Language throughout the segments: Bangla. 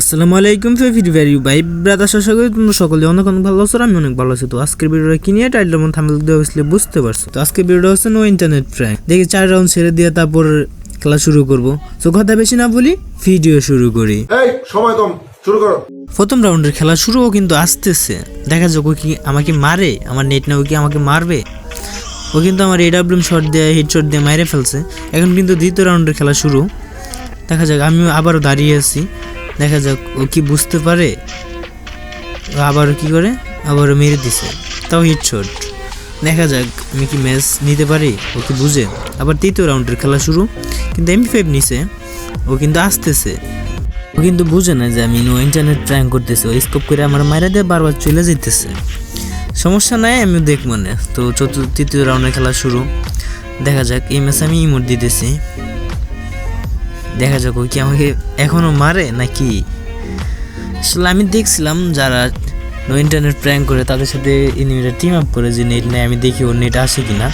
আসসালামু আলাইকুম ফেফির ভ্যারি ভাই ব্রাদার করি তোমরা সকলে অনেক অনেক ভালো আছো আমি অনেক ভালো আছি। তো আজকের ভিডিওটা কি নিয়ে? টাইটেল মধ্যে থাম্বনেল দেওয়া হয়েছিল বুঝতে পারছ। তো আজকের ভিডিওটা হচ্ছে নো ইন্টারনেট প্র্যাঙ্ক দেখি চার রাউন্ড ছেড়ে দিয়ে তারপর খেলা শুরু করব। তো কথা বেশি না বলি ভিডিও শুরু করি। এই সময় কম শুরু করো। প্রথম রাউন্ডের খেলা শুরুও কিন্তু আসতেছে। দেখা যাক ও কি আমাকে মারে আমার নেট না ও কি আমাকে মারবে? ও কিন্তু আমার এডাব্লিউম শট দিয়ে হিট শট দিয়ে মাইরে ফেলছে। এখন কিন্তু দ্বিতীয় রাউন্ডের খেলা শুরু। দেখা যাক আমিও আবারও দাঁড়িয়ে আছি। দেখা যাক ও কি বুঝতে পারে। আবারও কি করে? আবারও মেরে দিছে। তাও হিট শট দেখা যাক আমি কি ম্যাচ নিতে পারি, ও কি বুঝে? আবার তৃতীয় রাউন্ডের খেলা শুরু। কিন্তু এমপি ফাইভ নিছে। ও কিন্তু আসতেছে। ও কিন্তু বুঝে না যে আমি নো ইন্টারনেট প্র্যাঙ্ক করতেছি। ও স্কোপ করে আমার মায়েরা দিয়ে বারবার চলে যেতেছে সমস্যা নাই আমি দেখ মনে। তো চতুর্থ, তৃতীয় রাউন্ডের খেলা শুরু। দেখা যাক, এই ম্যাচ আমি ইমোট দিতেছি। দেখা যাক কি আমাকে এখনও মারে নাকি? আসলে আমি দেখছিলাম যারা নো ইন্টারনেট প্র্যাঙ্ক করে, তাদের সাথে এনিমিটা টিম আপ করে যে নেট নেই, আমি দেখি ওর নেট আসে কিনা।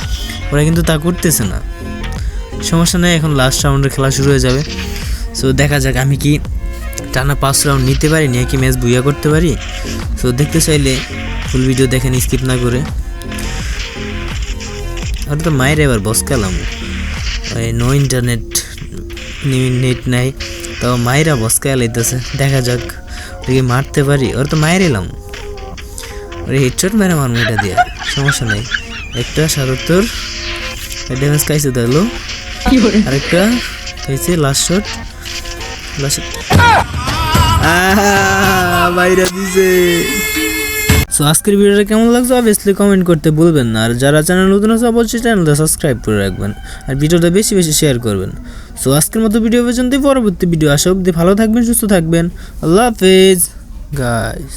ওরা কিন্তু তা করতেছে না। সমস্যা নেই, এখন লাস্ট রাউন্ডের খেলা শুরু হয়ে যাবে। সো দেখা যাক আমি কি টানা পাঁচ রাউন্ড নিতে পারি, নিয়ে কি ম্যাচ বুইয়া করতে পারি। সো দেখতে চাইলে ফুল ভিডিও দেখেন স্কিপ না করে। আর তো মায়ের এবার বস খেলাম ওই নো ইন্টারনেট নেট নাই। তো মায়েরা বস খেলাইতেছে দেখা যাক ওকে মারতে পারি? ওর তো মায়ের এলাম। ওরে হেডশট মেরে মারবো এটা দিয়ে। সমস্যা নেই। একটা সাতাত্তর ড্যামেজ খাইছে দেখল আরেকটা খাইছে লাস্ট শট লাস্ট বাইরে দিছে। সো আজকের ভিডিওটা কেমন লাগছে অবভিয়াসলি কমেন্ট করতে ভুলবেন না। আর যারা চ্যানেল নতুন আছে, অবশ্যই চ্যানেলটা সাবস্ক্রাইব করে রাখবেন। আর ভিডিওটা বেশি বেশি শেয়ার করবেন। সো আজকের মতো ভিডিও পর্যন্তই। পরবর্তী ভিডিও আসা অবধি ভালো থাকবেন, সুস্থ থাকবেন। আল্লাহ হাফেজ। গাইস